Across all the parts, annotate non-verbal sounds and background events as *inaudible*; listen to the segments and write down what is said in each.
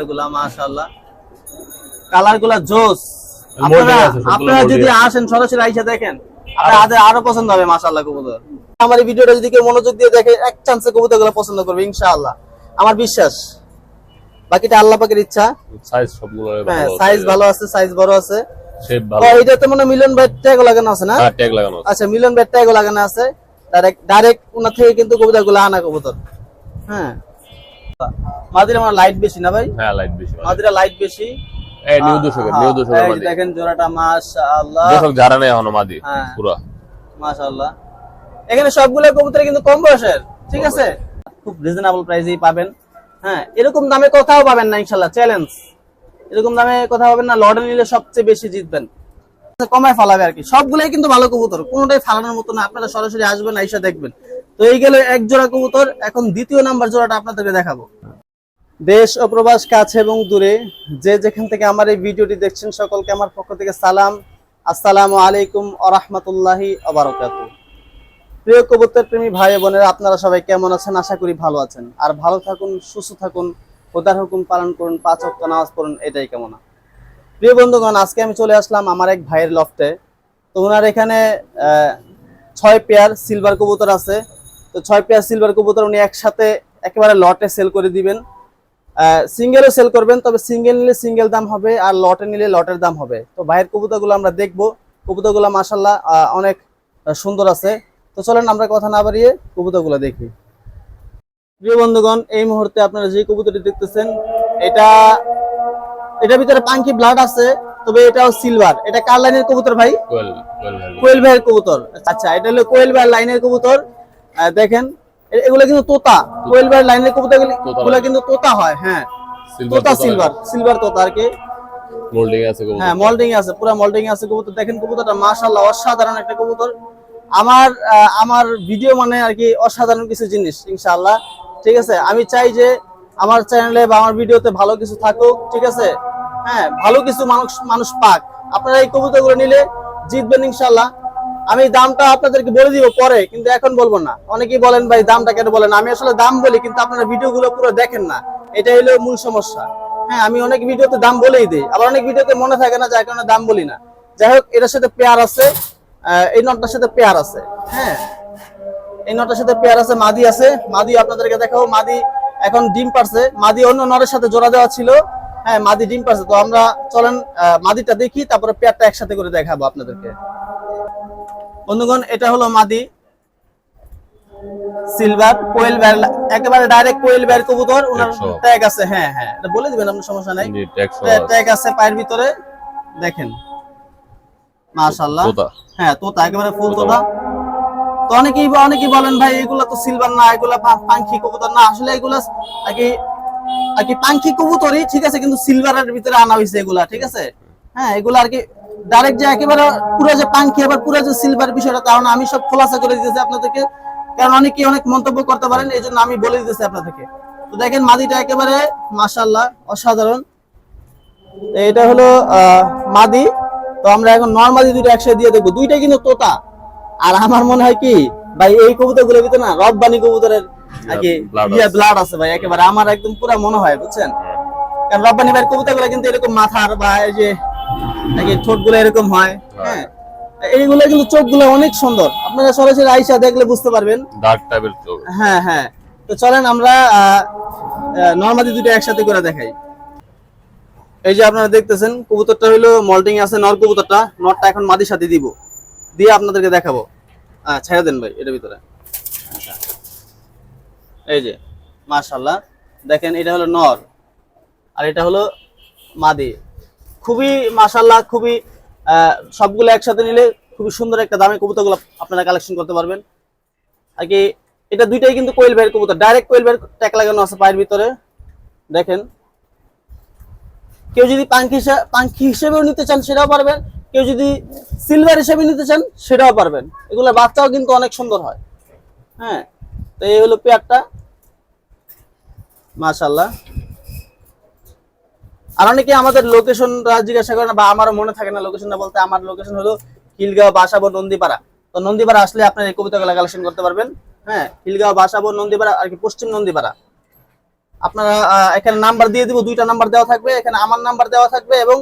কবুতরগুলা মাশাআল্লাহ কালারগুলা জোস আপনারা আপনারা যদি আসেন সরাসরি আইসা দেখেন। আপনাদের আরও পছন্দ হবে মাশাআল্লাহ কবুতর। আমার এই ভিডিওটা যদি কেউ মনোযোগ দিয়ে দেখে এক চান্সে কবুতরগুলো পছন্দ করবে ইনশাআল্লাহ। আমার বিশ্বাস। বাকিটা আল্লাহ পাকের ইচ্ছা। সাইজ সবগুলো হ্যাঁ সাইজ ভালো আছে সাইজ বড় আছে। শেপ ও, ভালো এটাতে মনে মিলন ভাই ট্যাগ লাগানো আছে না? হ্যাঁ ট্যাগ লাগানো আচ্ছা মিলন ভাই ট্যাগ লাগানো আছে। ডাইরেক্ট ডাইরেক্ট ওনার থেকে কিন্তু কবুতরগুলো আনা কবুতর। হ্যাঁ। মাদিরা আমার লাইট বেশি না ভাই? হ্যাঁ লাইট বেশি। মাদিরা। লাইট বেশি। এই নিউ দশকের নিউ দশকের এই যে মাদি দেখেন জোড়াটা মাশাআল্লাহ। দশক ঝাড়া নেই এখনও মাদি হ্যাঁ। পুরো। মাশাআল্লাহ। এখানে সবগুলো কবুতর কিন্তু কম বয়সের ঠিক আছে? খুব রিজনেবল প্রাইসেই পাবেন। হ্যাঁ এরকম দামে কোথাও পাবেন না ইনশাআল্লাহ চ্যালেঞ্জ এরকম দামে কোথাও পাবেন না লর্ডে নিলে সবচেয়ে বেশি জিতবেন। কমায় ফালাবে আর কি। সবগুলাই কিন্তু ভালো কবুতর কোনোটাই ফালানোর মতো না। আপনারা সরাসরি আসবেন আইসা দেখবেন। তো এই গেলে এক জোড়া কবুতর। এখন দ্বিতীয় নাম্বার জোড়াটা আপনাদেরকে দেখাবো। দেশ ও প্রবাস, কাছে এবং দূরে, যে যেখান থেকে আমার এই ভিডিওটি দেখছেন, সকলকে আমার পক্ষ থেকে সালাম। আসসালামু আলাইকুম আরহামতুল্লাহি আবারকাতু প্রিয় কবুতর প্রেমী ভাই বোনেরা, আপনারা সবাই কেমন আছেন? আশা করি ভালো আছেন। আর ভালো থাকুন, সুস্থ থাকুন, খোদার হুকুম পালন করুন, পাঁচ ওয়াক্ত নামাজ পড়ুন, এটাই কামনা। প্রিয় বন্ধুগণ, আজকে আমি চলে আসলাম আমার এক ভাইয়ের লফটে। তো ওনার এখানে ছয় পেয়ার সিলভার কবুতর আছে। তো ছয় পেয়ার সিলভার কবুতর উনি একসাথে একেবারে লটে সেল করে দিবেন। সিঙ্গেলও সেল করবেন তবে সিঙ্গেল নিলে সিঙ্গেল দাম হবে আর লটে নিলে লটের দাম হবে। তো ভাইয়ের কবুতরগুলো আমরা দেখব। কবুতরগুলো মাসাল্লাহ অনেক সুন্দর আছে। তো চলেন আমরা কথা না বাড়িয়ে কবুতরগুলো দেখি। প্রিয় বন্ধুগণ এই মুহূর্তে আপনারা যে কবুতরটি দেখতেছেন এটা এটার ভিতরে পাঙ্কি ব্লাড আছে তবে এটাও সিলভার এটা কার লাইনের কবুতর ভাই? কোয়েল ভাইয়ের কবুতর। আচ্ছা এটা হলো কোয়েল ভাইয়ের লাইনের কবুতর। দেখেন এগুলো কিন্তু তোতা। কোয়েল ভাইয়ের লাইনের কবুতর তোতা গুলো কিন্তু তোতা হয় হ্যাঁ। তোতা সিলভার সিলভার তোতা আর কি। মোল্ডিং আছে কবুতর। হ্যাঁ মল্ডিং আছে পুরো মল্ডিং আছে কবুতর। দেখেন কবুতরটা মাশাআল্লাহ অসাধারণ একটা কবুতর। আমার আমার ভিডিও মানে আর কি অসাধারণ কিছু জিনিস ইনশাআল্লাহ। ঠিক আছে? আমি চাই যে আমার চ্যানেলে বা আমার ভিডিওতে ভালো কিছু থাকুক ঠিক আছে? হ্যাঁ ভালো কিছু মানুষ মানুষ পাক। আপনারা এই কবুতরগুলো নিলে জিতবেন ইনশাআল্লাহ। আমি দামটা আপনাদেরকে বলে দিব পরে, কিন্তু এখন বলব না। অনেকেই বলেন, ভাই, দামটা কেন বলেন? আমি আসলে দাম বলি, কিন্তু আপনারা ভিডিওগুলো পুরো দেখেন না। এটা হলো মূল সমস্যা। হ্যাঁ আমি অনেক ভিডিওতে দাম বলেই দিই। আবার অনেক ভিডিওতে মনে থাকে না যার কারণে দাম বলি না। যাই হোক, এটার সাথে পেয়ার আছে এই নটটার সাথে পেয়ার আছে। হ্যাঁ এই নটার সাথে পেয়ার আছে, মাদি আছে। মাদি আপনাদেরকে দেখাবো। মাদি এখন ডিম পারছে। মাদি অন্য নরের সাথে জোড়া দেওয়া ছিল। হ্যাঁ মাদি ডিম পারছে। তো আমরা চলেন মাদিটা দেখি, তারপরে পেয়ারটা একসাথে করে দেখাবো আপনাদেরকে। বন্ধুগণ এটা হলো মাদি। সিলভার কোয়েল বের একেবারে ডাইরেক্ট কোয়েল বের কবুতর ওনার ট্যাগ আছে হ্যাঁ হ্যাঁ এটা বলে দিবেন আপনার সমস্যা নাই। ট্যাগ আছে পায়ের ভিতরে দেখেন। মাশাআল্লাহ। তোতা। হ্যাঁ তোতা একেবারে ফুল তোতা। তো অনেকেই অনেকেই বলেন ভাই এগুলা তো সিলভার না এগুলা পা- পাঙ্খি কবুতর না। আসলে এগুলা কি আর কি পাঙ্খি কবুতরই ঠিক আছে কিন্তু সিলভারের ভিতরে আনা হয়েছে এগুলা ঠিক আছে? হ্যাঁ এগুলা আর কি ডাইরেক্ট যে একেবারে পুরো যে পাঙ্খি আবার পুরো যে সিলভার বিষয়টা কারণ আমি সব খোলাসা করে দিতেছি আপনাদেরকে। কারণ অনেকেই অনেক মন্তব্য করতে পারেন এই জন্য আমি বলে দিতেছি আপনাদেরকে। তো দেখেন মাদিটা একেবারে মাশাল্লাহ অসাধারণ। এটা হলো মাদি। তো আমরা এখন নর্মালি দুটো একসাথে দিয়ে দেখব। দুইটাই কিন্তু তোতা। আর আমার মনে হয় কি ভাই এই কবুতরগুলো ভিতরে না রব্বানি কবুতরের ইয়া ব্লাড আছে ভাই একেবারে। আমার একদম পুরো মনে হয় বুঝছেন? কারণ রব্বানি ভাইয়ের কবুতরগুলো কিন্তু এরকম মাথার বা এই যে নাকি ঠোঁটগুলো এরকম হয়? হ্যাঁ। এইগুলো কিন্তু চোখগুলো অনেক সুন্দর। আপনারা সরাসরি আইসা দেখলে বুঝতে পারবেন। ডার্ক টাইপের চোখ। হ্যাঁ হ্যাঁ। তো চলেন আমরা নর্মালি দুটো একসাথে করে দেখাই। এই যে আপনারা দেখতেছেন কবুতরটা হইল মল্টিং আছে নর কবুতরটা। নরটা এখন মাদির সাথে দিব। দিয়ে আপনাদেরকে দেখাবো। ছেড়ে দেন ভাই এটার ভিতরে। এই যে মাশাল্লাহ দেখেন এটা হলো নর। আর এটা হলো মাদি। খুবই মাশাল্লাহ খুবই সবগুলো একসাথে নিলে খুবই সুন্দর একটা দামে কবুতরগুলো আপনারা কালেকশন করতে পারবেন। আর কি, এটা দুইটাই কিন্তু কোয়েল ভাইয়ের কবুতর ডাইরেক্ট কোয়েল ভাইয়ের ট্যাগ লাগানো আছে পায়ের ভিতরে। দেখেন। কেউ যদি পাঙ্কি হিসা- পাঙ্কি হিসেবেও নিতে চান সেটাও পারবেন, কেউ যদি সিলভার হিসেবে নিতে চান সেটাও পারবেন। এগুলোর বাচ্চাও কিন্তু অনেক সুন্দর হয়। হ্যাঁ তো এই হলো পেয়ারটা মাশাল্লাহ আর অনেকে আমাদের লোকেশনটা জিজ্ঞাসা করেন বা আমারও মনে থাকে না লোকেশনটা বলতে। আমার লোকেশন হলো খিলগাঁও, বাসাবো, নন্দীপাড়া। তো নন্দীপাড়া আসলে আপনার এই কবিতাগুলো কালেকশন করতে পারবেন। হ্যাঁ খিলগাঁও, বাসাবো, নন্দীপাড়া আর কি পশ্চিম নন্দীপাড়া। আপনারা এখানে নাম্বার দিয়ে দিব, দুইটা নাম্বার দেওয়া থাকবে। এখানে আমার নাম্বার দেওয়া থাকবে এবং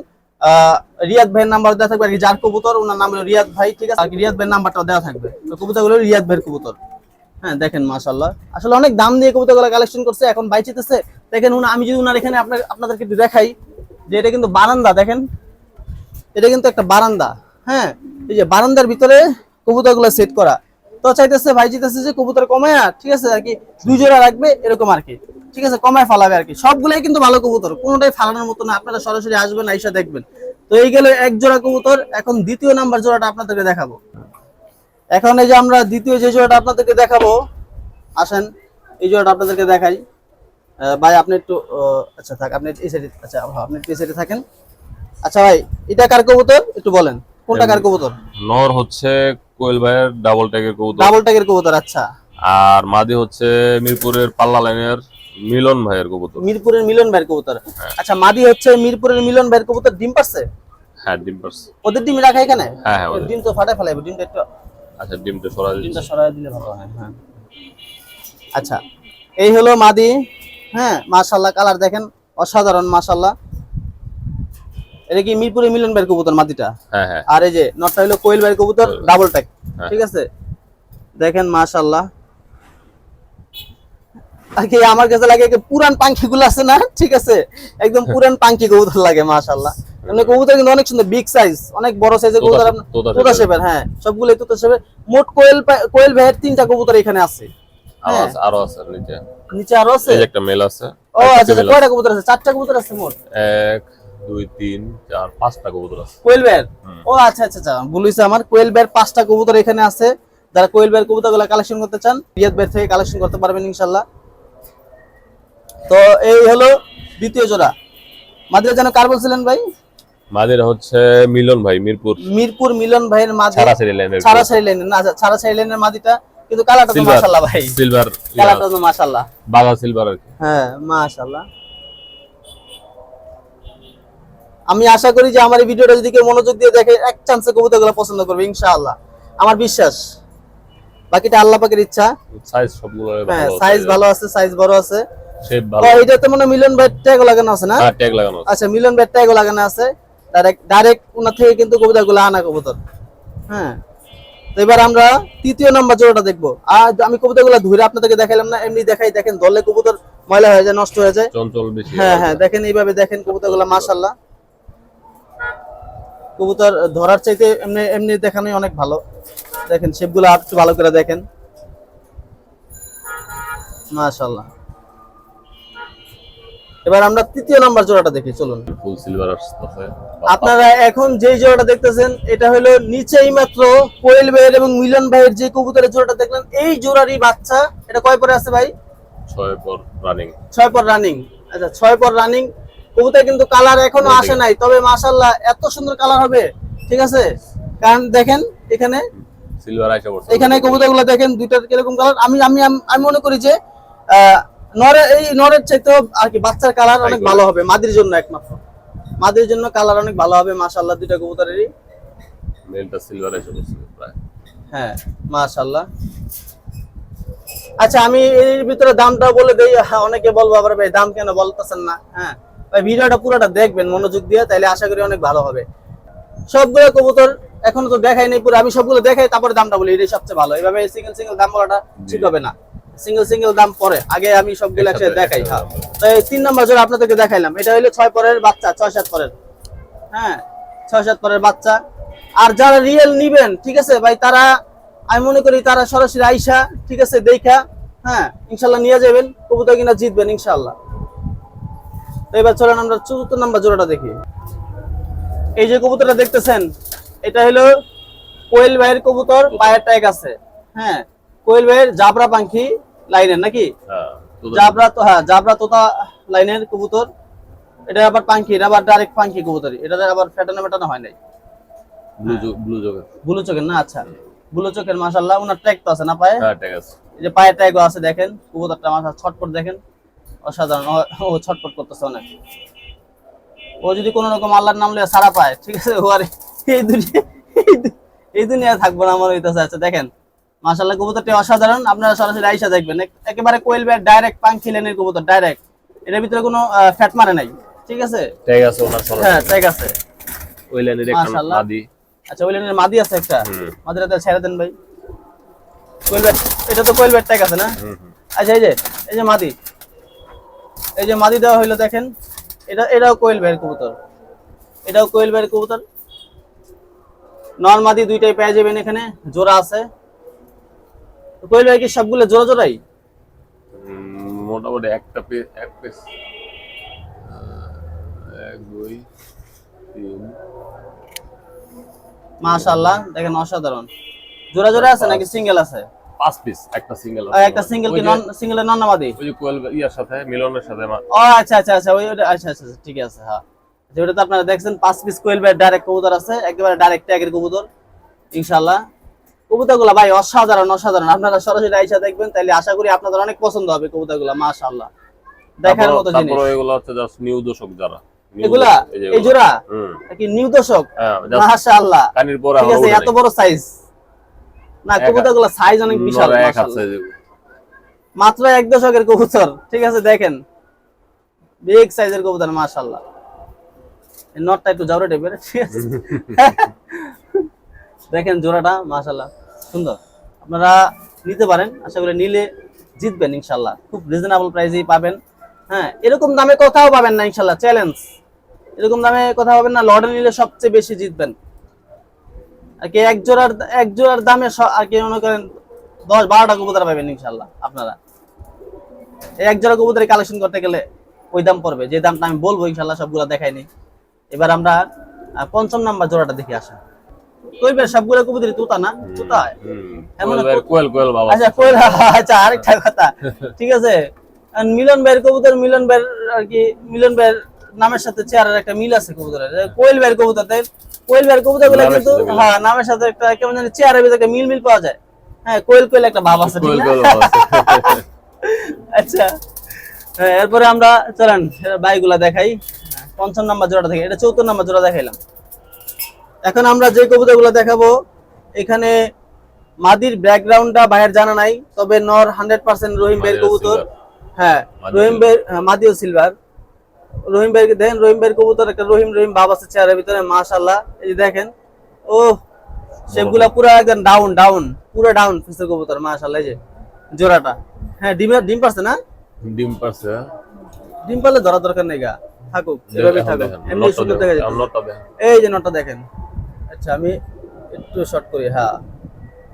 রিয়াদ ভাইয়ের নাম্বার দেওয়া থাকবে। আর কি যার কবুতর, ওনার নাম হলো রিয়াদ ভাই, ঠিক আছে? আর কি রিয়াদ ভাইয়ের নাম্বারটা দেওয়া থাকবে। তো কবুতরগুলো রিয়াদ ভাইয়ের কবুতর। হ্যাঁ দেখেন মাশাল্লাহ আসলে অনেক দাম দিয়ে কবুতরগুলো কালেকশন করছে, এখন বাইচিতেছে। দেখেন উনি আমি যদি উনার এখানে আপনার আপনাদেরকে দেখাই। যে এটা কিন্তু বারান্দা, দেখেন। এটা কিন্তু একটা বারান্দা হ্যাঁ? এই যে বারান্দার ভিতরে কবুতরগুলো সেট করা। তো চাইতেছে, ভাই চাইতেছে যে কবুতর কমায়, ঠিক আছে, আর কি দুই জোড়া রাখবে, এরকম আর কি। ঠিক আছে, কমায় ফালাবে আর কি। সবগুলাই কিন্তু ভালো কবুতর, কোনোটাই ফালানোর মতো না, আপনারা সরাসরি আসবেন, আইসা দেখবেন। তো এই গেল এক জোড়া কবুতর, এখন দ্বিতীয় নাম্বার জোড়াটা আপনাদেরকে দেখাবো। এখন এই যে আমরা দ্বিতীয় যে জোড়াটা আপনাদেরকে দেখাবো, আসেন, এই জোড়াটা আপনাদেরকে দেখাই। ভাই আপনি একটু আচ্ছা থাক আপনি এই সাইডে আচ্ছা হ্যাঁ, আপনি এই সাইডে থাকেন। আচ্ছা ভাই এটা কার কবুতর? একটু বলেন কোনটা কার কবুতর? নর হচ্ছে কোয়েল ভাইয়ের ডাবল ট্যাগের কবুতর। ডাবল ট্যাগের কবুতর আচ্ছা। আর মাদি হচ্ছে মিরপুরের পাল্লা লাইনের মিলন ভাইয়ের কবুতর। মিরপুরের মিলন ভাইয়ের কবুতর। আচ্ছা মাদি হচ্ছে মিরপুরের মিলন ভাইয়ের কবুতর ডিম পারছে? হ্যাঁ ডিম পারছে। ওদের ডিম রাখা এখানে? হ্যাঁ হ্যাঁ। ডিম তো ফাটাই ফেলাইবে ডিমটা একটু আচ্ছা ডিমটা সরা দিচ্ছি। ডিমটা সরাই দিলে ভালো হয় হ্যাঁ। আচ্ছা এই হলো মাদি। হ্যাঁ মাশাল্লাহ কালার দেখেন অসাধারণ মাশাল্লাহ এটা কি মিরপুরের মিলন ভাইয়ের কবুতর মাদিটা হ্যাঁ হ্যাঁ। আর এই যে নটটা হলো কোয়েল। ভাইয়ের কবুতর ডাবল ট্যাগ। ঠিক আছে? দেখেন মাশাল্লাহ আমার কাছে লাগে পুরান পাঙ্খি গুলো আছে না? ঠিক আছে? একদম পুরান পাঙ্খি কবুতর লাগে মাশাল্লাহ এমনি কবুতর কিন্তু অনেক সুন্দর বিগ সাইজ অনেক বড় সাইজের কবুতর তোতা শেপের। হ্যাঁ সবগুলোই তোতা শেপের মোট কোয়েল কোয়েল ভাইয়ের তিনটা কবুতর এখানে আছে। আরও হ্যাঁ। আছে আছে নিচে নিচে আরও আছে? এই যে একটা মেল আছে। ও আচ্ছা আচ্ছা, কয়টা কবুতর আছে? চারটা কবুতর আছে মোট? এক দুই তিন চার পাঁচটা কবুতর আছে। কোয়েল বের? ও আচ্ছা আচ্ছা আচ্ছা বলিস আমার। কোয়েল বের পাঁচটা কবুতর এখানে আছে। যারা কোয়েল বের কবুতরগুলো কালেকশন করতে চান রিয়াদ বের থেকে কালেকশন করতে পারবেন ইনশাআল্লাহ। তো এই হলো দ্বিতীয় জোড়া। মাদ্রা যেন কার বলছিলেন ভাই? মাদের হচ্ছে মিলন ভাই মিরপুর। মিরপুর মিলন ভাইয়ের মাদি ছাড়া সিরি লাইনের সাই লাইনের না আচ্ছা, ছাড়া লাইনের মাদিটা কিন্তু কালারটা তো মাশাআল্লাহ ভাই। সিলভার কালারটা তো মাশাআল্লাহ। বাঘা সিলভার আর কি। হ্যাঁ মাশাআল্লাহ। আমি আশা করি যে আমার এই ভিডিওটা যদি কেউ মনোযোগ দিয়ে দেখে এক চান্সে কবুতরগুলো পছন্দ করবে ইনশাআল্লাহ। আমার বিশ্বাস। বাকিটা আল্লাহ পাকের ইচ্ছা। সাইজ সবগুলো হ্যাঁ সাইজ ভালো আছে সাইজ বড় আছে। শেপ ভালো। এটাতে মনে মিলন ভাই ট্যাগও লাগানো আছে না? হ্যাঁ ট্যাগ লাগানো আছে। আচ্ছা মিলন ভাই ট্যাগও লাগানো আছে। ডাইরেক্ট ডাইরেক্ট ওনার থেকে কিন্তু কবুতরগুলো আনা কবুতর। হ্যাঁ। তো এবার আমরা তৃতীয় নম্বর জোড়াটা দেখব। আর আমি কবুতরগুলো ধরে আপনাদেরকে দেখাইলাম না এমনি দেখাই দেখেন দলে কবুতর ময়লা হয়ে যায় নষ্ট হয়ে যায়। হ্যাঁ হ্যাঁ দেখেন এইভাবে দেখেন কবুতরগুলো মাশাল্লাহ কবুতর ধরার চাইতে এমনি এমনি দেখানোই অনেক ভালো। দেখেন শেপগুলো আর একটু ভালো করে দেখেন। মাশাল্লাহ এবার আমরা তৃতীয় নাম্বার জোড়াটা দেখি চলুন। ফুল সিলভার আপনারা এখন যে জোড়াটা দেখতেছেন এটা হলো নিচেই মাত্র কোয়েল ভাইয়ের এবং মিলন ভাইয়ের যে কবুতরের জোড়াটা দেখলেন এই জোড়ারই বাচ্চা। এটা কয় পরে আছে ভাই? ছয় পর রানিং ছয় পর রানিং আচ্ছা ছয় পর রানিং কবুতর কিন্তু কালার এখনও আসে নাই তবে মাশাল্লাহ এত সুন্দর কালার হবে ঠিক আছে? কারণ দেখেন এখানে সিলভার আইসা পড়ছে। এখানে কবুতরগুলো দেখেন দুইটার কীরকম কালার আমি আমি আমি- আমি মনে করি যে নরের এই নরের চাইতে আর কি বাচ্চার কালার অনেক ভালো হবে মাদির জন্য একমাত্র। মাদির জন্য কালার অনেক ভালো হবে মাশাল্লাহ দুইটা কবুতরেরই। মেলটা সিলভার পড়ছে প্রায়। হ্যাঁ মাশাল্লাহ আচ্ছা আমি এর ভিতরে দামটা বলে দেই হ্যাঁ, অনেকে বলব আবার ভাই দাম কেন বলতেছেন না? হ্যাঁ ভাই ভিডিওটা পুরোটা দেখবেন মনোযোগ দিয়ে তাইলে আশা করি অনেক ভালো হবে। সবগুলো কবুতর এখনও তো দেখাই নাই পুরো আমি সবগুলো দেখাই তারপরে দামটা বলি এটাই সবচেয়ে ভালো। এভাবে সিঙ্গেল সিঙ্গেল দাম বলাটা ঠিক হবে না। সিঙ্গেল সিঙ্গেল দাম পরে। আগে আমি সবগুলো একসাথে দেখাই হ্যাঁ। তো এই তিন নম্বর জোড়া আপনাদেরকে দেখাইলাম। এটা হলো ছয় পরের বাচ্চা ছয় সাত পরের। হ্যাঁ ছয় সাত পরের বাচ্চা। আর যারা রিয়েল নিবেন ঠিক আছে ভাই তারা আমি মনে করি তারা সরাসরি আইসা ঠিক আছে দেখা হ্যাঁ ইনশাল্লাহ নিয়ে যাবেন। কবুতর কিনা জিতবেন ইনশাল্লাহ। তো এবার চলেন আমরা চতুর্থ নাম্বার জোড়াটা দেখি। এই যে কবুতরটা দেখতেছেন এটা হলো কোয়েল ভাইয়ের কবুতর পায়ের ট্যাগ আছে। হ্যাঁ কোয়েল ভাইয়ের জাবরা পাখি লাইনের নাকি? হ্যাঁ জাবরা তো হ্যাঁ জাবরা তোতা লাইনের কবুতর। এটা আবার এটা আবার ডাইরেক্ট পাখি কবুতর এটা আবার ফেটানো মেটানো হয় নাই। ব্লু চোখের। না আচ্ছা। বুলো চোখের মাশাল্লাহ ওনার ট্যাগ তো আছে না পায়ে? হ্যাঁ ট্যাগ আছে। এই যে পায়ে ট্যাগও আছে দেখেন। কবুতরটা মাথা ছটপট দেখেন। অসাধারণ ও- ছটপট করতেছে অনেক। ও যদি কোনো রকম আল্লাহর নাম লিয়ে সারা পায় ঠিক আছে? ও আর এই দুনিয়া এই এই দুনিয়া থাকব না আমার হইতেছে। আচ্ছা দেখেন। মাশাল্লাহ কবুতরটি অসাধারণ। আপনারা সরাসরি আইসা দেখবেন। একেবারে কোয়েল ব্যাট ডাইরেক্ট পাঙ্কি লেনের কবুতর ডাইরেক্ট এটার ভিতরে কোনো ফ্যাট মারে নাই। ঠিক আছে? ট্যাগ আছে ওনার সরো হ্যাঁ ঠিক আছে। ওই লাইনের একটা মাদি। আচ্ছা ওই লাইনের মাদি আছে একটা। মাদিটা ছেড়ে দেন ভাই। কোয়েল ব্যাট এটা তো কোয়েল ব্যাট ট্যাগ আছে না? আচ্ছা এই যে এই যে মাদি। এই যে মাদি দেওয়া হইল দেখেন। এটা এটাও কোয়েল বের কবুতর। এটাও কোয়েল বের কবুতর। নর মাদি দুইটাই পেয়ে যাবেন এখানে। জোড়া আছে। কোয়েল ভাই কি সবগুলো জোড়া জোড়াই? মোটামুটি একটা এক পিস এক দুই তিন। মাশাআল্লাহ দেখেন অসাধারণ। জোড়া জোড়া আছে নাকি সিঙ্গেল আছে? পাঁচ পিস একটা সিঙ্গেল একটা সিঙ্গেল কি নন সিঙ্গেলের নন মাদি ওই যে কোয়েল ইয়ার সাথে মিলনের সাথে ও আচ্ছা আচ্ছা আচ্ছা ওই আচ্ছা আচ্ছা আচ্ছা, ঠিক আছে হ্যাঁ। যেটা তো আপনারা দেখছেন পাঁচ পিস কোয়েল বের ডাইরেক্ট কবুতর আছে একেবারে ডাইরেক্ট ট্যাগের কবুতর। ইনশাআল্লাহ। কবুতরগুলো ভাই অসাধারণ অসাধারণ। আপনারা সরাসরি আইসা দেখবেন তাহলে আশা করি আপনাদের অনেক পছন্দ হবে কবুতরগুলো মাশাআল্লাহ। দেখার মতো জিনিস। তারপর এগুলো হচ্ছে জাস্ট নিউ দর্শক যারা। এগুলা? এই। জোড়া? নিউ দর্শক? হ্যাঁ মাশাআল্লাহ। কানির পরে ঠিক আছে এত বড় সাইজ না সাইজ অনেক বিশাল। মাত্র এক দশকের কবুতর ঠিক আছে দেখেন। বিগ সাইজের কবুতর মাশাআল্লাহ। নটটা একটু জাউরে টাইপের ঠিক আছে? *laughs* দেখেন জোড়াটা, মাশাআল্লাহ, সুন্দর। আপনারা নিতে পারেন, আশা করি নিলে জিতবেন ইনশাল্লাহ খুব রিজনেবল প্রাইসেই পাবেন। হ্যাঁ এরকম দামে কোথাও পাবেন না ইনশাআল্লাহ চ্যালেঞ্জ এরকম দামে কোথাও পাবেন না লটে নিলে সবচেয়ে বেশি জিতবেন। আর কি এক জোড়ার এক জোড়ার দামে আর কি মনে করেন দশ বারোটা কবুতর পাবেন ইনশাল্লাহ আপনারা। এক জোড়া কবুতরের কালেকশন করতে গেলে ওই দাম পড়বে। যে দামটা আমি বলব ইনশাল্লাহ সবগুলো দেখাইনি এবার আমরা পঞ্চম নাম্বার জোড়াটা দেখে আসা। কইবে সবগুলো কবুতরই তোতা না? তোতা এমন কোয়েল কোয়েল বাবা। আচ্ছা কোয়েল আচ্ছা আরেকটা কথা। ঠিক আছে? মিলন ভাইয়ের কবুতর মিলন ভাইয়ের আর কি মিলন ভাইয়ের নামের সাথে চেয়ারের একটা মিল আছে কবুতরের। কোয়েল ভাইয়ের কবুতর তাই কোয়েল ভাইয়ের কবুতরগুলো কিন্তু হ্যাঁ নামের সাথে একটা কেমন জানি চেয়ারের ভিতরে একটা মিল মিল পাওয়া যায়। হ্যাঁ কোয়েল কোয়েল একটা ভাব আছে আচ্ছা হ্যাঁ, এরপরে আমরা চলেন বাইগুলা দেখাই। পঞ্চম নাম্বার জোড়া থেকে এটা চৌদ্দ নাম্বার জোড়া দেখাইলাম। এখন আমরা যে কবুতরগুলো দেখাবো এখানে মাদির ব্যাকগ্রাউন্ডটা বাইরের জানা নাই তবে নর হান্ড্রেড পার্সেন্ট রহিম বের কবুতর। হ্যাঁ রহিম বের হ্যাঁ, মাদিও সিলভার। রহিম বের দেখেন রহিম বের কবুতর একটা রহিম রহিম বাবা আছে চেয়ারের ভিতরে মাশাল্লাহ এই যে দেখেন ও সেগুলা পুরো একদম ডাউন ডাউন পুরো ডাউন ফিসের কবুতর মাশাল্লাহ যে জোড়াটা। হ্যাঁ ডিম ডিম পারছে না? ডিম পারছে। ডিম পারলে ধরা দরকার নেই গা। থাকুক এভাবে থাকুক। এমনি সুন্দর দেখা এই যে নটটা দেখেন। আচ্ছা আমি একটু শর্ট করি হ্যাঁ।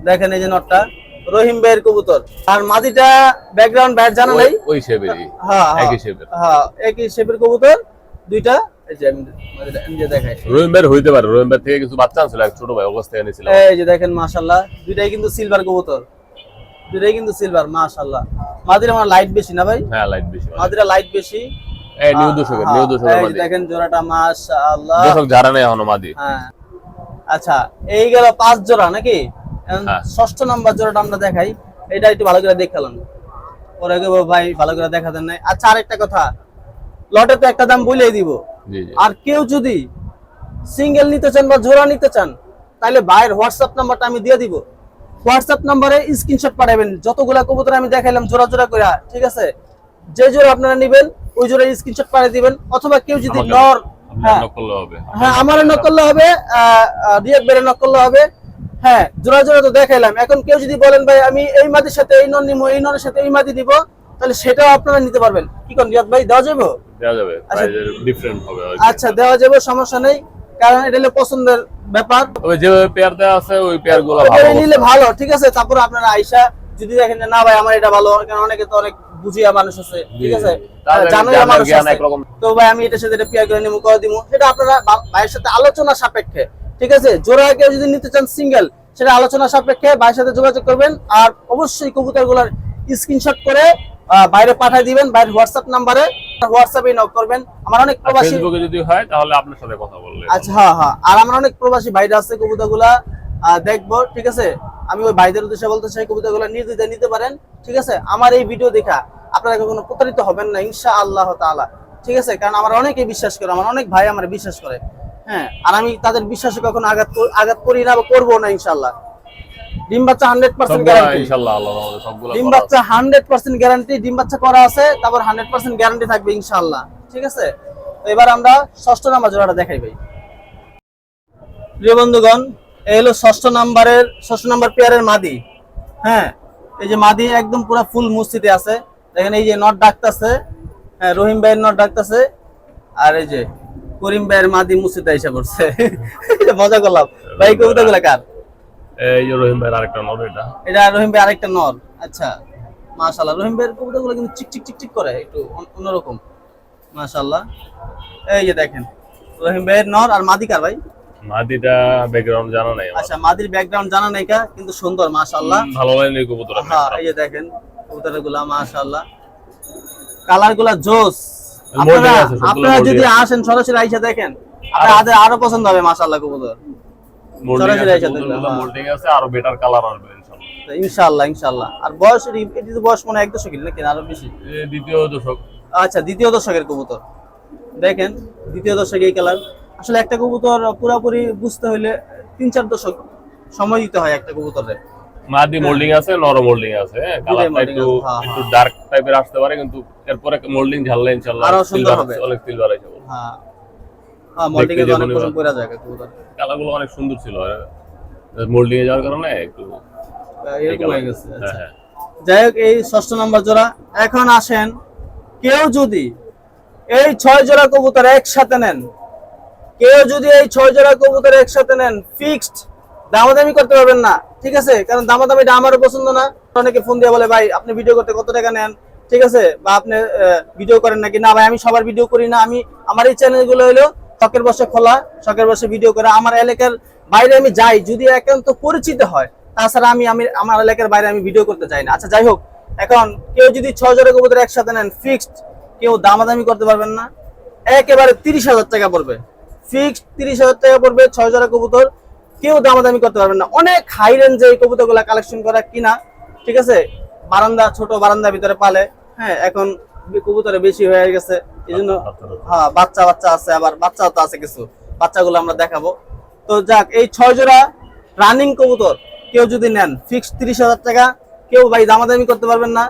দেখেন এই যে নটটা রহিম ভাইয়ের কবুতর। আর মাদিটা ব্যাকগ্রাউন্ড ব্যাট জানা নাই? ওই- শেপেরই হ্যাঁ হ্যাঁ, একই শেপের হ্যাঁ একই শেপের কবুতর। দুইটা এই যে আমি যে দেখাই। রহিম ভাইয়ের হইতে পারে রহিম ভাই থেকে কিছু বাচ্চা আনছিল ছোট ভাই অবস্থায় এনেছিল এই যে দেখেন মাশাআল্লাহ। দুইটাই কিন্তু সিলভার কবুতর। দুইটাই কিন্তু সিলভার মাশাআল্লাহ। মাদিরা আমার লাইট বেশি না ভাই? হ্যাঁ লাইট বেশি মাদিরা লাইট বেশি। এই নিউ দর্শকের নিউ হ্যাঁ, দর্শকের মাদি দেখেন জোড়াটা মাশাআল্লাহ। দর্শক যারা নেই এখনও মাদি হ্যাঁ। আচ্ছা এই গেল পাঁচ জোড়া নাকি? হ্যাঁ। ষষ্ঠ নাম্বার জোড়াটা আমরা দেখাই। এটা একটু ভালো করে দেখালাম পরে গো ভাই ভালো করে দেখা দেন নাই। আচ্ছা আরেকটা কথা। লটে তো একটা দাম বলেই দিব। আর কেউ যদি সিঙ্গেল নিতে চান বা জোড়া নিতে চান তাহলে ভাইয়ের হোয়াটসঅ্যাপ নাম্বারটা আমি দিয়ে দিব। হোয়াটসঅ্যাপ নাম্বারে স্ক্রিনশট পাঠাবেন। যতগুলা কবুতর আমি দেখাইলাম জোড়া জোড়া করে ঠিক আছে? যে জোড়া আপনারা নেবেন ওই জোড়া স্ক্রিনশট পাঠিয়ে দিবেন অথবা কেউ যদি নর হ্যাঁ। নক করলে হবে। হ্যাঁ আমার নক করলে হবে রিয়াক বেড়ে নক করলে হবে। হ্যাঁ জোড়া জোড়া তো দেখাইলাম। এখন কেউ যদি বলেন ভাই আমি এই মাটির সাথে এই নন নিবো এই ননের সাথে এই মাটি দিব তাহলে সেটাও আপনারা নিতে পারবেন। কি কোন রিয়াদ ভাই দেওয়া যাবে? দেওয়া যাবে। আচ্ছা। ডিফারেন্ট হবে আচ্ছা দেওয়া যাবে সমস্যা নেই। কারণ এটা হলো পছন্দের ব্যাপার। তবে যেভাবে পেয়ার দেওয়া আছে ওই পেয়ারগুলো ভালো নিলে ভালো ঠিক আছে? তারপর আপনারা আইসা যদি দেখেন যে না ভাই আমার এটা ভালো কারণ অনেকে তো অনেক বুঝিয়া মানুষ আছে ঠিক আছে? তাদের মানুষ আছে। তো ভাই আমি এটার সাথে এটা পেয়ার করে নিবো করে সেটা আপনারা ভাইয়ের সাথে আলোচনা সাপেক্ষে ঠিক আছে? জোড়া কেউ যদি নিতে চান সিঙ্গেল সেটা আলোচনা সাপেক্ষে ভাইয়ের সাথে যোগাযোগ করবেন আর অবশ্যই কবুতরগুলার স্ক্রিনশট করে বাইরে পাঠিয়ে দিবেন বাইরে হোয়াটসঅ্যাপ নাম্বারে হোয়াটসঅ্যাপে নক করবেন। আমার অনেক প্রবাসী ফেসবুকে যদি হয় তাহলে আপনার সাথে কথা বললে। আচ্ছা হ্যাঁ হ্যাঁ। আর আমার অনেক প্রবাসী ভাইরা আছে কবুতরগুলা দেখব ঠিক আছে? আমি ওই ভাইদের উদ্দেশ্যে বলতে চাই কবুতরগুলা নির্দ্বিধায় নিতে পারেন ঠিক আছে? আমার এই ভিডিও দেখা আপনারা কখনো প্রতারিত হবেন না ইনশা আল্লাহ তাআলা ঠিক আছে? কারণ আমার অনেকে বিশ্বাস করে আমার অনেক ভাই আমার বিশ্বাস করে হ্যাঁ? আর আমি তাদের বিশ্বাসে কখনো আঘাত আঘাত করি না বা করব না ইনশাআল্লাহ। ডিম বাচ্চা হান্ড্রেড পার্সেন্ট গ্যারান্টি ইনশাআল্লাহ আল্লাহর রহমতে সবগুলা ডিম বাচ্চা হান্ড্রেড পার্সেন্ট গ্যারান্টি ডিম বাচ্চা করা আছে তারপর হান্ড্রেড পার্সেন্ট গ্যারান্টি থাকবে ইনশাল্লাহ ঠিক আছে? তো এবার আমরা ষষ্ঠ নাম্বার জোড়াটা দেখাই ভাই। প্রিয় বন্ধুগণ এই হলো ষষ্ঠ নাম্বারের ষষ্ঠ নাম্বার পেয়ারের মাদি। হ্যাঁ এই যে মাদি একদম পুরো ফুল মুস্তিতে আছে। দেখেন এই যে নট ডাকতেছে হ্যাঁ রহিম ভাইয়ের নট ডাকতেছে আর এই যে করিম ভাইয়ের মাদি মুস্তিতে এসে পড়ছে। *laughs* মজা করলাম। ভাই কবিতা গুলা কার? এই যে রহিম ভাইয়ের আরেকটা নর এটা। এটা রহিম ভাই আরেকটা নর। আচ্ছা মাশাআল্লাহ। রহিম ভাইয়ের কবুতরগুলো কিন্তু চিক চিক চিক চিক করে একটু অন্যরকম। মাশাআল্লাহ। এই যে দেখেন রহিম ভাইয়ের নর আর মাদিকার ভাই? মাদিটা ব্যাকগ্রাউন্ড জানা নাই আচ্ছা মাদির ব্যাকগ্রাউন্ড জানা নাই কা কিন্তু সুন্দর মাশাআল্লাহ। ভালো এই কবুতর হ্যাঁ এই যে দেখেন কবুতরগুলা মাশাআল্লাহ। কালারগুলা জোস। আপনারা আপনারা যদি আসেন সরাসরি আইসা দেখেন। আপনাদের আরও পছন্দ হবে মাশাআল্লাহ কবুতর। সরাসরি কবুতরগুলো হ্যাঁ। মোল্ডিং আছে আরও বেটার কালার আসবে ইনশাআল্লাহ। ইনশাআল্লাহ ইনশাআল্লাহ। আর বয়স এটি তো বয়স মনে এক দশকের নাকি আরও বেশি? দ্বিতীয় দশক। আচ্ছা দ্বিতীয় দশকের কবুতর। দেখেন দ্বিতীয় দশক এই কালার আসলে একটা কবুতর পুরোপুরি বুঝতে হইলে তিন চার দশক সময় দিতে হয় একটা কবুতরে মাদি মোল্ডিং আছে নর মোল্ডিং আছে হ্যাঁ কালারটা একটু হ্যাঁ, একটু হ্যাঁ। ডার্ক টাইপের আসতে পারে কিন্তু এরপরে মোল্ডিং ঝাললে ইনশাআল্লাহ আরও সুন্দর হবে। অনেক সিলভার আছে। হ্যাঁ। হ্যাঁ মল্টিকে দেখতে অনেক পছন্দ করা যায় কবুতর। কালারগুলো অনেক সুন্দর ছিল মোল্ডিং এ যাওয়ার কারণে একটু এরকম হয়ে গেছে হ্যাঁ আচ্ছা। হ্যাঁ। যাই হোক এই ষষ্ঠ নম্বর জোড়া। এখন আসেন কেউ যদি এই ছয় জোড়া কবুতর একসাথে নেন কেউ যদি এই ছয় জোড়া কবুতর একসাথে নেন ফিক্সড দামাদামি করতে পারবেন না, ঠিক আছে? কারণ দামাদামিটা আমারও পছন্দ না। অনেকে ফোন দিয়ে বলে, ভাই, আপনি ভিডিও করতে কত টাকা নেন? ঠিক আছে? বা আপনি ভিডিও করেন নাকি? না, ভাই, আমি সবার ভিডিও করি না। আমি, আমার এই চ্যানেলগুলো হলো শখের বসে খোলা, শখের বসে ভিডিও করা। আমার এলাকার বাইরে আমি যাই, যদি একান্ত পরিচিত হয়, তাছাড়া আমি আমি, আমার এলাকার বাইরে আমি ভিডিও করতে চাই না। আচ্ছা যাই হোক, এখন কেউ যদি ছ জোড়া কবুতর একসাথে নেন ফিক্সড কেউ দামাদামি করতে পারবেন না। একেবারে তিরিশ হাজার টাকা পড়বে। ফিক্সড তিরিশ হাজার টাকা পড়বে ছয় জোড়া কবুতর। কেউ দামাদামি করতে পারবেন না। অনেক হাই রেঞ্জে এই কবুতরগুলো কালেকশন করা কিনা ঠিক আছে? বারান্দা ছোট বারান্দার ভিতরে পালে হ্যাঁ এখন কবুতরে বেশি হয়ে গেছে। এই জন্য হ্যাঁ বাচ্চা বাচ্চা আছে আবার বাচ্চাও তো আছে কিছু। বাচ্চাগুলো আমরা দেখাবো। তো যাক এই ছয় জোড়া রানিং কবুতর কেউ যদি নেন ফিক্সড তিরিশ হাজার টাকা কেউ ভাই দামাদামি করতে পারবেন না।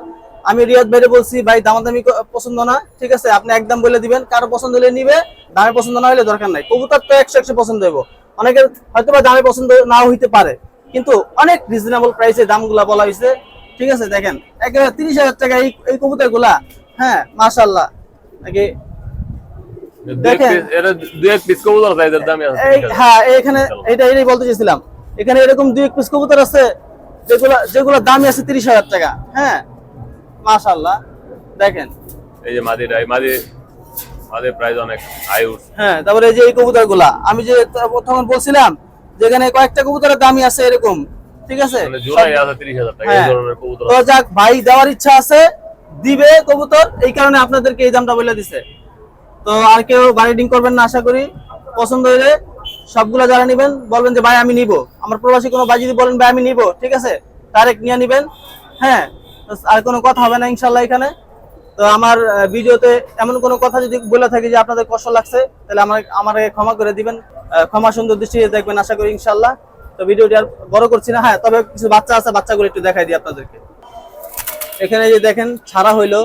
আমি রিয়াদ ভাইরে বলছি ভাই দামাদামি পছন্দ না ঠিক আছে? আপনি একদম বলে দিবেন কারও পছন্দ হলে নিবে দামে পছন্দ না হলে দরকার নাই। কবুতর তো একশো একশো পছন্দ হইব। অনেকের হয়তো বা দামে পছন্দ নাও হইতে পারে কিন্তু অনেক রিজনেবল প্রাইসে দামগুলা বলা হয়েছে ঠিক আছে দেখেন একেবারে তিরিশ হাজার টাকা এই এই কবুতরগুলা হ্যাঁ মাশাল্লাহ নাকি? দেখেন। হ্যাঁ এখানে এটা এটাই বলতে চাইছিলাম। এখানে এরকম দুই এক পিস কবুতর আছে যেগুলা যেগুলো দামই আছে তিরিশ হাজার টাকা হ্যাঁ। মাশাল্লাহ দেখেন। এই যে মাদিটা এই মাদি মাদির প্রাইস অনেক হাই হ্যাঁ তারপরে এই যে এই কবুতরগুলা আমি যে তখন বলছিলাম যেখানে কয়েকটা কবুতরের দামই আছে এরকম ঠিক আছে? মানে হ্যাঁ। ধরনের কবুতর তো যাক ভাই দেওয়ার ইচ্ছা আছে দিবে কবুতর এই কারণে আপনাদেরকে এই দামটা বলে দিছে। তো আর কেউ বার্গেনিং করবেন না আশা করি। পছন্দ হলে সবগুলা যারা নেবেন বলবেন যে ভাই আমি নিব। আমার প্রবাসী কোনো ভাই যদি বলেন ভাই আমি নিব ঠিক আছে? ডাইরেক্ট নিয়ে নেবেন। হ্যাঁ আর কোনো কথা হবে না ইনশাল্লাহ এখানে। তো আমার ভিডিওতে এমন কোনো কথা যদি বলে থাকি যে আপনাদের কষ্ট লাগছে, তাহলে আমার, আমাকে ক্ষমা করে দিবেন। ক্ষমা সুন্দর দৃষ্টিতে দেখবেন, আশা করি ইনশাল্লাহ। তো ভিডিওটি আর বড় করছি না। হ্যাঁ তবে কিছু বাচ্চা আছে, বাচ্চাগুলো একটু দেখাই দিই আপনাদেরকে। এখানে যে দেখেন, ছাড়া হইল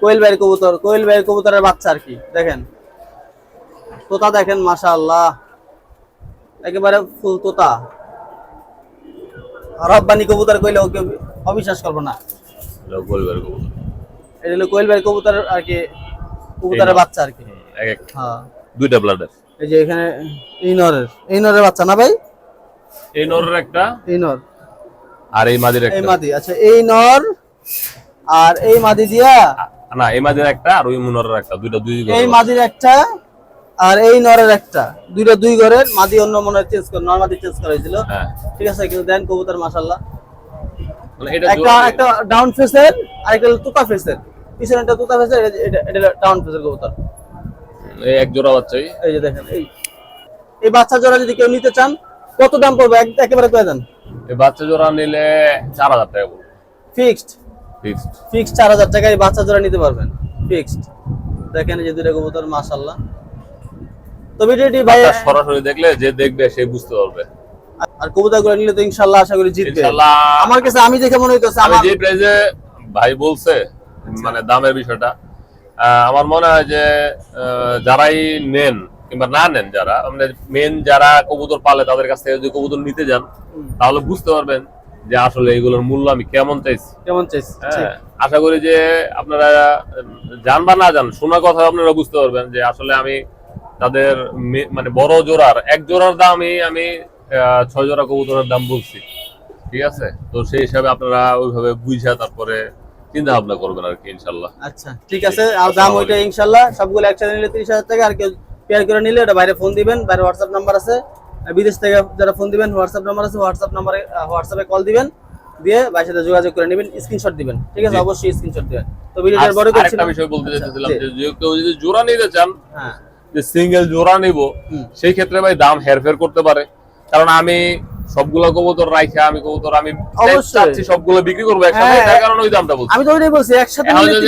কোয়েল ভাইয়ের কবুতর, কোয়েল ভাইয়ের কবুতরের বাচ্চা আর কি, দেখেন। তোতা দেখেন, মাশাআল্লাহ। একেবারে ফুল তোতা। রব্বানি কবুতর কইলে ওকে অবিশ্বাস করব না। এটা হলো কোয়েল ভাইয়ের কবুতর আর কি কবুতরের বাচ্চা আর কি। হ্যাঁ। দুইটা ব্লাডের। এই যে এখানে ইনরের ইনরের বাচ্চা না ভাই? এই নরের একটা। ইনর। আর এই মাদির এই একটা মাদি আচ্ছা এই নর আর এই মাদি দিয়া? না এই মাদির একটা আর ওই মুনরের একটা দুইটা দুই এই মাদির একটা আর এই নরের একটা। দুইটা দুই ঘরের মাদি অন্য মনে হয় চেঞ্জ করে নর মাদি চেঞ্জ করা হয়েছিল। হ্যাঁ। ঠিক আছে কিন্তু দেন কবুতর মাশাল্লাহ মানে এটা একটা একটা ডাউন ফেসের আর একটা তুতা ফেসের পিছনে একটা তুতা ফেসের এটা এটা ডাউন ফেসের কবুতর। এই এক জোড়া বাচ্চাই এই? যে দেখেন এই। এই বাচ্চা জোড়া যদি কেউ নিতে চান কত দাম পড়বে? এক- একেবারে কয়ে দেন। এই বাচ্চা জোড়া নিলে চার হাজার টাকা পড়বে ফিক্সড ফিক্সড ফিক্সড চার হাজার টাকায় বাচ্চা জোড়া নিতে পারবেন। ফিক্সড দেখেন এই যে দুটো কবুতর মাশাল্লাহ তো ভিডিওটি ভাই সরাসরি দেখলে যে দেখবে সে বুঝতে পারবে। আর নিলে তো আশা করি জিতবে। আমার কাছে আমি দেখে মনে হইতেছে আমি যে প্রাইজে ভাই বলছে মানে দামের বিষয়টা আমার মনে হয় যে যারাই নেন কিংবা না নেন যারা মানে মেন যারা কবুতর পালে তাদের কাছ থেকে যদি কবুতর নিতে যান তাহলে বুঝতে পারবেন যে আসলে এগুলোর মূল্য আমি কেমন চাইছি। কেমন চাইছি? হ্যাঁ, আশা করি যে আপনারা জান বা না জান শোনা কথা আপনারা বুঝতে পারবেন যে আসলে আমি তাদের মানে বড় জোড়ার এক জোড়ার দামই আমি ছয় জোড়া কবুতরের দাম বলছি। ঠিক আছে? তো সেই হিসাবে আপনারা ওইভাবে বুঝা তারপরে চিন্তা ভাবনা করবেন আর কি ইনশাল্লাহ। আচ্ছা ঠিক আছে। আর দাম ওইটা ইনশাল্লাহ সবগুলো একসাথে নিলে তিরিশ হাজার টাকা আর কেউ পেয়ার করে নিলে ওটা বাইরে ফোন দিবেন বাইরে হোয়াটসঅ্যাপ নাম্বার আছে। বিদেশ থেকে যারা ফোন দিবেন হোয়াটসঅ্যাপ নাম্বার আছে হোয়াটসঅ্যাপ নাম্বারে হোয়াটসঅ্যাপে কল দিবেন দিয়ে ভাইয়ের সাথে যোগাযোগ করে নেবেন স্ক্রিনশট দিবেন। ঠিক আছে। অবশ্যই স্ক্রিনশট দিবেন। তো ভিডিওটা বড় করছি আরেকটা বিষয় বলতে আচ্ছা। যে যে কেউ যদি জোড়া নিতে চান হ্যাঁ। যে সিঙ্গেল জোড়া নিব। সেই ক্ষেত্রে ভাই দাম হেরফের করতে পারে কারণ আমি সবগুলো কবুতর রাইখা আমি কবুতর আমি চাচ্ছি সবগুলো বিক্রি করব একসাথে। হ্যাঁ। তার কারণে ওই দামটা বলছি। আমি তো ওইটাই বলছি একসাথে নিলে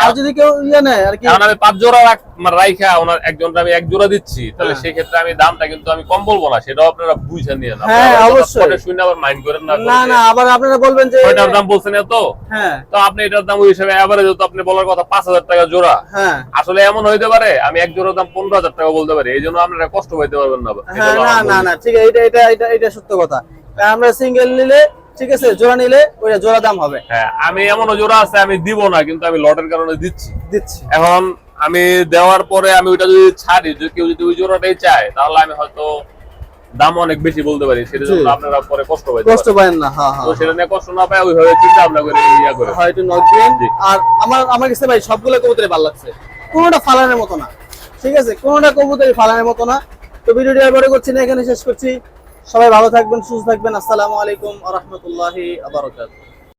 আর যদি কেউ ইয়ে নেয় আর কি আমি পাঁচ জোড়া রাখ- মানে রাইখা ওনার একজনটা আমি এক জোড়া দিচ্ছি তাহলে হ্যাঁ। সেই ক্ষেত্রে আমি দামটা কিন্তু আমি কম বলব না সেটাও আপনারা বুঝে নিয়ে না হ্যাঁ, অবশ্যই। শুনে আবার মাইন্ড করেন না না না আবার আপনারা বলবেন যে দাম বলছেন এত? হ্যাঁ। তো আপনি এটার দাম ওই হিসাবে এবারে যেহেতু আপনি বলার কথা পাঁচ হাজার টাকা জোড়া। হ্যাঁ। আসলে এমন হইতে পারে আমি এক জোড়ার দাম পনেরো হাজার টাকা বলতে পারি এই জন্য আপনারা কষ্ট পাইতে পারবেন না না না না ঠিক আছে এটা এটা এটা এটা সত্য কথা। আমরা সিঙ্গেল নিলে ঠিক আছে জোড়া নিলে ওইটা জোড়া দাম হবে। হ্যাঁ আমি এমনও জোড়া আছে আমি দিব না কিন্তু আমি লটের কারণে দিচ্ছি। দিচ্ছি। এখন আমি দেওয়ার পরে আমি ওইটা যদি ছাড়ি যদি কেউ যদি ওই জোড়াটাই চায় তাহলে আমি হয়তো দাম অনেক বেশি বলতে পারি। সেটা জন্য আপনারা পরে কষ্ট পাইতে কষ্ট পাবেন না হ্যাঁ হ্যাঁ তো সেটা নিয়ে কষ্ট না পায় ওইভাবে চিন্তা ভাবনা করে ইয়া করে। হয় একটু নক দিন আর আমার আমার কাছে ভাই সবগুলো কবুতরে ভালো লাগছে। কোনোটা ফালানোর মতো না ঠিক আছে? কোনোটা কবুতরই ফালানোর মতো না। তো ভিডিওটি আর বড় করছি না এখানে শেষ করছি। সবাই ভালো থাকবেন সুস্থ থাকবেন। আসসালামু আলাইকুম আ রহমতুল্লাহি আবরকাত